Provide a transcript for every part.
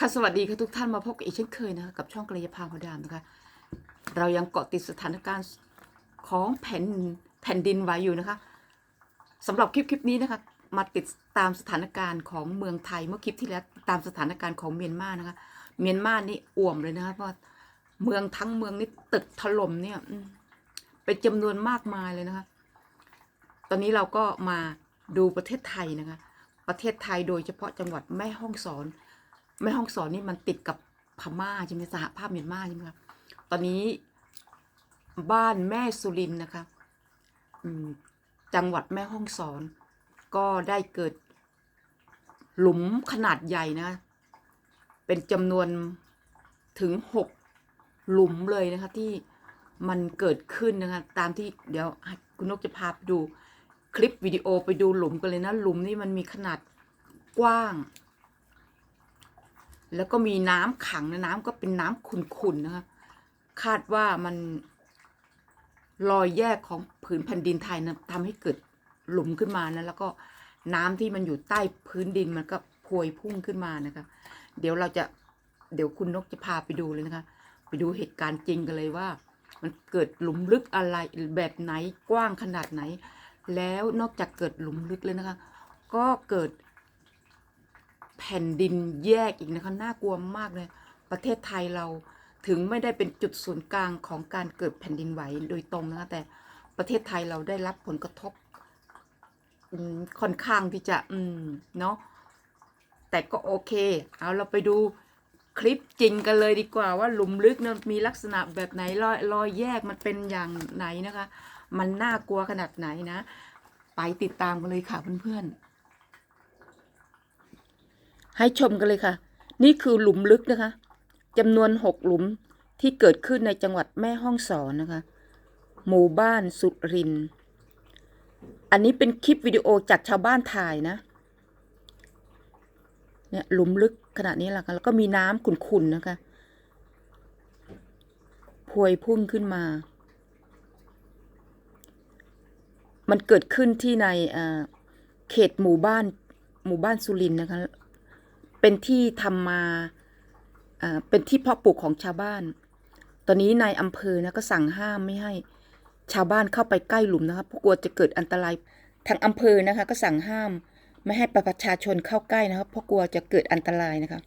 ค่ะสวัสดีค่ะทุกท่านมาพบกันอีกเช่นเคยนะคะกับช่องกระยาพาพดามนะคะ เรายังเกาะติดสถานการณ์ของแผ่นแผ่นดินไหวอยู่นะคะสำหรับคลิปคลิปนี้นะคะมาติดตามสถานการณ์ของเมืองไทยเมื่อคลิปที่แล้วตามสถานการณ์ของเมียนมานะคะ เมียนมานี่อ่วมเลยนะคะเพราะเมืองทั้งเมืองนี่ตึกถล่มเนี่ยเป็นจำนวนมากมายเลยนะคะ ตอนนี้เราก็มาดูประเทศไทยนะคะ ประเทศไทยโดยเฉพาะจังหวัดแม่ฮ่องสอน แม่ฮ่องสอนนี่มันติดกับพม่าใช่ไหมสหภาพเมียนมาใช่ไหมครับตอนนี้บ้านแม่สุรินนะคะจังหวัดแม่ฮ่องสอน ก็ได้เกิด หลุมขนาดใหญ่นะ เป็นจำนวนถึงหกหลุมเลยนะคะที่มันเกิดขึ้นนะคะตามที่เดี๋ยวคุณนกจะพาไปดูคลิปวิดีโอไปดูหลุมกันเลยนะ หลุมนี่มันมีขนาดกว้าง แล้วก็มีน้ำขังนะน้ำก็เป็นน้ำขุ่นๆนะคะคาดว่ามันรอยแยกของผืนแผ่นดินไทยนะทำให้เกิดหลุมขึ้นมานะแล้วก็น้ำที่มันอยู่ใต้พื้นดินมันก็พวยพุ่งขึ้นมานะคะ เดี๋ยวเราจะเดี๋ยวคุณนกจะพาไปดูเลยนะคะ ไปดูเหตุการณ์จริงกันเลยว่า มันเกิดหลุมลึกอะไรแบบไหนกว้างขนาดไหน แล้วนอกจากเกิดหลุมลึกเลยนะคะ ก็เกิด แผ่นดินแยกอีกนะคะน่ากลัวมากเลย ประเทศไทยเราถึงไม่ได้เป็นจุดศูนย์กลางของการเกิดแผ่นดินไหวโดยตรงนะคะแต่ประเทศไทยเราได้รับผลกระทบค่อนข้างที่จะ อืม เนาะแต่ก็โอเค เอาเราไปดูคลิปจริงกันเลยดีกว่าว่าหลุมลึกนั้นมีลักษณะแบบไหนรอยรอยแยกมันเป็นอย่างไหนนะคะ มันน่ากลัวขนาดไหนนะ ไปติดตามกันเลยค่ะเพื่อนๆ ให้ชมกันเลยค่ะ นี่คือหลุมลึกนะคะจำนวนหกหลุมที่เกิดขึ้นในจังหวัดแม่ฮ่องสอนนะคะ หมู่บ้านสุริน อันนี้เป็นคลิปวิดีโอจากชาวบ้านถ่ายนะ เนี่ยหลุมลึกขนาดนี้แหละค่ะ แล้วก็มีน้ำขุ่นๆนะคะ พวยพุ่งขึ้นมา มันเกิดขึ้นที่ในเขตหมู่บ้านหมู่บ้านสุรินนะคะ เป็นที่ทำมาอ่าเป็นที่เพาะปลูกของชาวบ้าน ตอนนี้นายอำเภอนะก็สั่งห้ามไม่ให้ชาวบ้านเข้าไปใกล้หลุมนะคะเพราะกลัวจะเกิดอันตราย ทางอำเภอนะคะ ก็สั่งห้าม ไม่ให้ประชาชนเข้าใกล้นะครับเพราะกลัวจะเกิดอันตรายนะคะ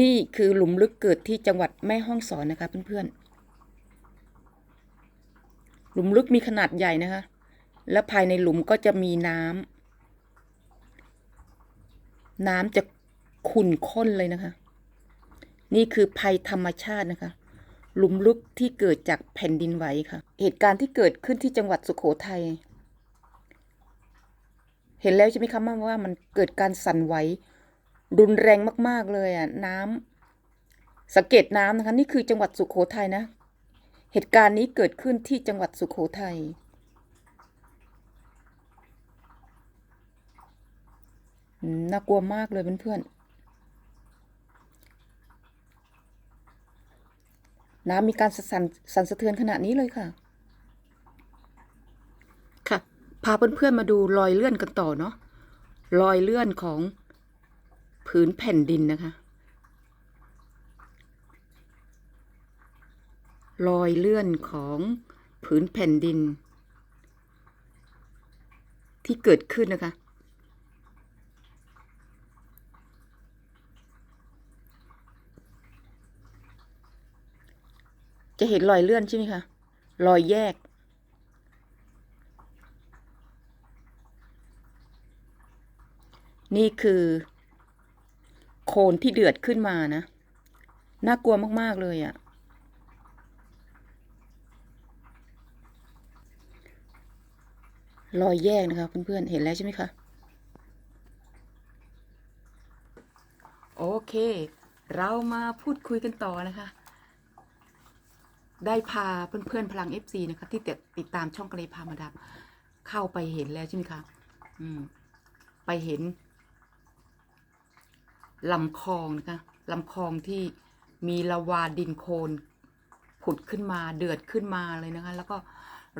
นี่คือหลุมลึกเกิดที่จังหวัดแม่ฮ่องสอนนะคะเพื่อนๆ หลุมลึกมีขนาดใหญ่นะคะ และภายในหลุมก็จะมีน้ำน้ำจะ ขุ่นข้นเลยนะคะ นี่คือภัยธรรมชาตินะคะ หลุมลึกที่เกิดจากแผ่นดินไหวค่ะ เหตุการณ์ที่เกิดขึ้นที่จังหวัดสุโขทัย เห็นแล้วใช่ไหมคะว่ามันเกิดการสั่นไหวรุนแรงมาก ๆเลยอะน้ำสังเกตน้ำนะคะนี่คือจังหวัดสุโขทัยนะ เหตุการณ์นี้เกิดขึ้นที่จังหวัดสุโขทัยน่ากลัวมากเลยเพื่อนๆ น้ำมีการสั่นสั่นสะเทือนขนาดนี้เลยค่ะ ค่ะ พาเพื่อนๆมาดูรอยเลื่อนกันต่อเนาะรอยเลื่อนของผืนแผ่นดินนะคะ รอยเลื่อนของผืนแผ่นดิน ที่เกิดขึ้นนะคะ จะเห็นรอยเลื่อนใช่ไหมคะ รอยแยก นี่คือ โคลนที่เดือดขึ้นมานะ น่ากลัวมาก ๆ เลยอะ่ะ รอยแยกนะคะเพื่อน ๆ เห็นแล้วใช่ไหมคะ โอเค เรามาพูดคุยกันต่อนะคะ ได้พาเพื่อนๆพลัง FC นะคะที่ติดติดตามช่องกระเลพามาดามเข้าไปเห็นแล้วใช่ไหมคะอืม ไปเห็นลำคลองนะคะลำคลองที่มีละวาดินโคลนผุดขึ้นมาเดือดขึ้นมาเลยนะคะ แล้วก็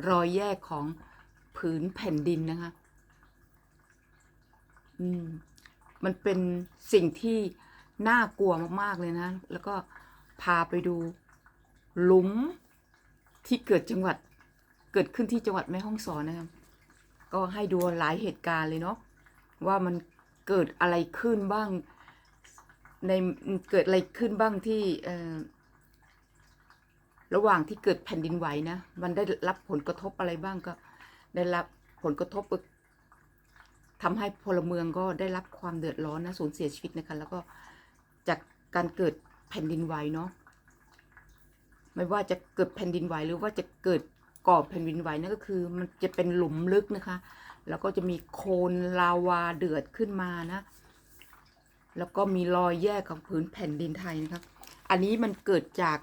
รอยแยกของผืนแผ่นดินนะคะ อืม มันเป็นสิ่งที่น่ากลัวมาก ๆ เลยนะ แล้วก็พาไปดู หลุมที่เกิดจังหวัดเกิดขึ้นที่จังหวัดแม่ฮ่องสอนนะครับ ก็ให้ดูหลายเหตุการณ์เลยเนาะว่ามันเกิดอะไรขึ้นบ้างในเกิดอะไรขึ้นบ้างที่ระหว่างที่เกิดแผ่นดินไหวนะ มันได้รับผลกระทบอะไรบ้างก็ ได้รับผลกระทบทำให้พลเมืองก็ได้รับความเดือดร้อนนะสูญเสียชีวิตนะคะแล้วก็จากการเกิดแผ่นดินไหวเนาะ ไม่ว่าจะเกิดแผ่นดินไหวหรือว่าจะเกิดก่อแผ่นดินไหวนั่นก็คือ มันจะเป็นหลุมลึกนะคะ แล้วก็จะมีโคลนลาวาเดือดขึ้นมานะ แล้วก็มีรอยแยกของพื้นแผ่นดินไทยนะครับ อันนี้มันเกิดจาก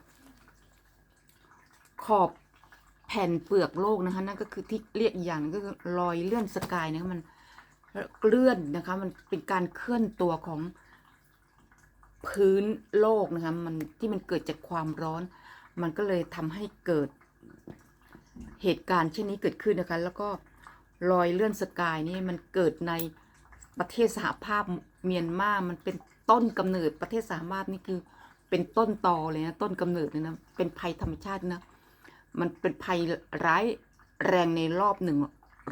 ขอบแผ่นเปลือกโลกนะคะนั่นก็คือที่เรียกอย่างหนึงก็คือรอยเลื่อนสกายนะคะมันเลื่อนนะคะมันเป็นการเคลื่อนตัวของพื้นโลกนะคะมันที่มันเกิดจากความร้อน มันก็เลยทำให้เกิดเหตุการณ์เช่นนี้เกิดขึ้นนะคะ แล้วก็รอยเลื่อนสกายนี่มันเกิดในประเทศสหภาพเมียนมา มันเป็นต้นกำเนิดประเทศสหภาพนี่คือเป็นต้นตอเลยนะต้นกำเนิดเลยนะเป็นภัยธรรมชาตินะมันเป็นภัยร้ายแรงในรอบหนึ่ง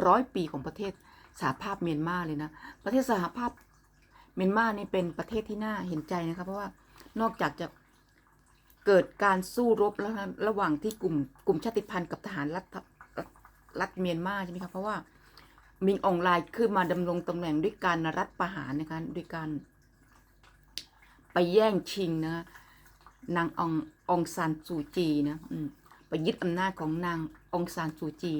ร้อยปีของประเทศสหภาพเมียนมาเลยนะประเทศสหภาพเมียนมานี่เป็นประเทศที่น่าเห็นใจนะคะเพราะว่านอกจากจะ เกิดการสู้รบแล้วนะระหว่างที่กลุ่มกลุ่มชาติพันธุ์กับทหารรัฐรัฐเมียนมาใช่ไหมคะเพราะว่ามิงอองไลน์ขึ้นมาดำรงตำแหน่งด้วยการรัฐประหารนะคะด้วยการไปแย่งชิงนะนางององซานซูจีนะไปยึดอำนาจของนางองซานซูจี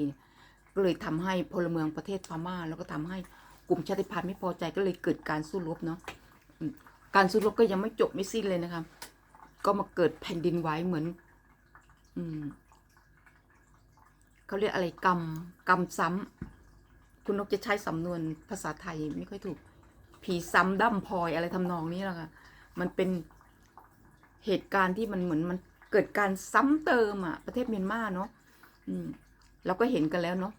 ก็เลยทำให้พลเมืองประเทศพม่า แล้วก็ทำให้กลุ่มชาติพันธุ์ไม่พอใจก็เลยเกิดการสู้รบเนาะการสู้รบก็ยังไม่จบไม่สิ้นเลยนะคะ ก็มาเกิดแผ่นดินไหวเหมือน อืมเขาเรียกอะไรกรรมกรรมซ้ำคุณนกจะใช้สำนวนภาษาไทยไม่ค่อยถูก ผีซ้ำดั้มพลอยอะไรทำนองนี้แหละค่ะมันเป็นเหตุการณ์ที่มันเหมือนมันเกิดการซ้ำเติมอะ ประเทศเมียนมาเนาะอืมเราก็เห็นกันแล้วเนาะ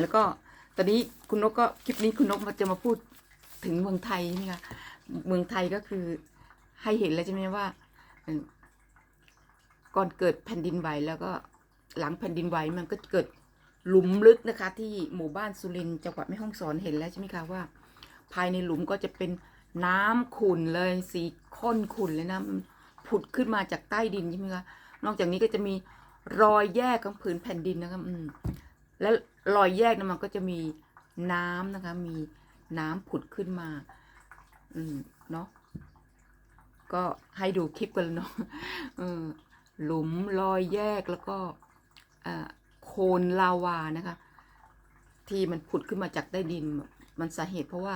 แล้วก็ตอนนี้คุณนกก็คลิปนี้คุณนกมาจะมาพูดถึงเมืองไทยใช่ไหมคะเมืองไทยก็คือ ให้เห็นแล้วใช่ไหมว่าก่อนเกิดแผ่นดินไหวแล้วก็หลังแผ่นดินไหวมันก็เกิดหลุมลึกนะคะ ที่หมู่บ้านสุรินจังหวัดแม่ฮ่องสอนเห็นแล้วใช่ไหมคะว่า ภายในหลุมก็จะเป็นน้ำขุ่นเลยสีข้นขุ่นเลยนะมันผุดขึ้นมาจากใต้ดินใช่ไหมคะนอกจากนี้ก็จะมีรอยแยกของผืนแผ่นดินนะคะอืมและรอยแยกนั้นมันก็จะมีน้ำนะคะ มีน้ำผุดขึ้นมา อืมเนาะ ก็ให้ดูคลิปกันเนาะหลุมรอยแยกแล้วก็โคลนลาวานะคะ ที่มันผุดขึ้นมาจากใต้ดินมันสาเหตุเพราะว่า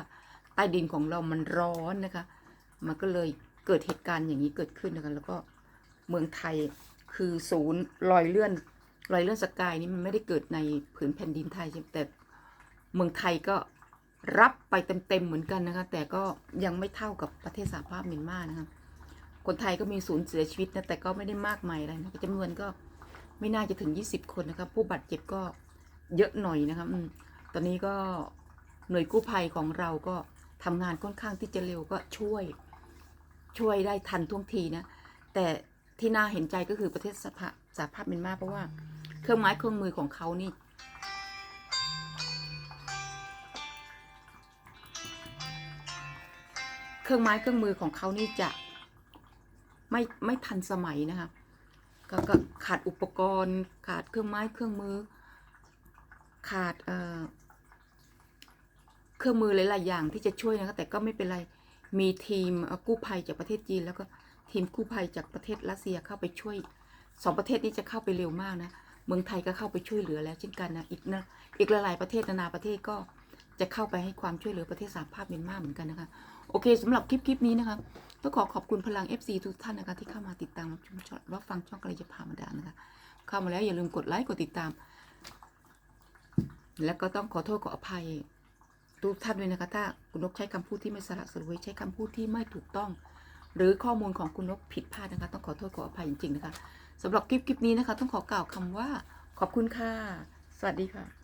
ใต้ดินของเรามันร้อนนะคะ มันก็เลยเกิดเหตุการณ์อย่างนี้เกิดขึ้นนะคะแล้วก็เมืองไทยคือศูนย์รอยเลื่อนรอยเลื่อนสกายนี้มันไม่ได้เกิดในผืนแผ่นดินไทยใช่ไหมแต่เมืองไทยก็รับไปเต็มๆเหมือนกันนะคะ แต่ก็ยังไม่เท่ากับประเทศสหภาพเมียนมานะคะ คนไทยก็มีสูญเสียชีวิตนะแต่ก็ไม่ได้มากมายอะไรนะจำนวนก็ไม่น่าจะถึง 20 คนนะครับ ผู้บาดเจ็บก็เยอะหน่อยนะครับตอนนี้ก็หน่วยกู้ภัยของเราก็ทำงานค่อนข้างที่จะเร็วก็ช่วย ช่วยได้ทันท่วงทีนะ แต่ที่น่าเห็นใจก็คือประเทศสภาสหภาพเมียนมาเพราะว่าเครื่องไม้เครื่องมือของเขานี่เครื่องไม้เครื่องมือของเขานี่จะ ไม่ไม่ทันสมัยนะคะก็ก็ขาดอุปกรณ์ ขาดเครื่องไม้เครื่องมือ ขาดเอ่อเครื่องมือหลายๆอย่างที่จะช่วยนะคะแต่ก็ไม่เป็นไรมีทีมกู้ภัยจากประเทศจีน แล้วก็ทีมกู้ภัยจากประเทศรัสเซียเข้าไปช่วยสองประเทศนี้จะเข้าไปเร็วมากนะเมืองไทยก็เข้าไปช่วยเหลือแล้วเช่นกันนะอีกนะอีกหลายๆประเทศนานาประเทศก็จะเข้าไปให้ความช่วยเหลือประเทศสหภาพเมียนมาเหมือนกันนะคะ โอเคสำหรับคลิปคลิปนี้นะคะ ต้องขอขอบคุณพลัง FC ทุกท่านนะคะที่เข้ามาติดตามรับชมช่องรับฟังช่องกระจะพามาดานะคะ เข้ามาแล้วอย่าลืมกดไลค์กดติดตาม แล้วก็ต้องขอโทษขออภัยทุกท่านด้วยนะคะถ้าคุณนกใช้คำพูดที่ไม่สละสลวยใช้คำพูดที่ไม่ถูกต้อง หรือข้อมูลของคุณนกผิดพลาดนะคะ ต้องขอโทษขออภัยจริงๆนะคะสำหรับคลิปคลิปนี้นะคะ ต้องขอกล่าวคำว่าขอบคุณค่ะ สวัสดีค่ะ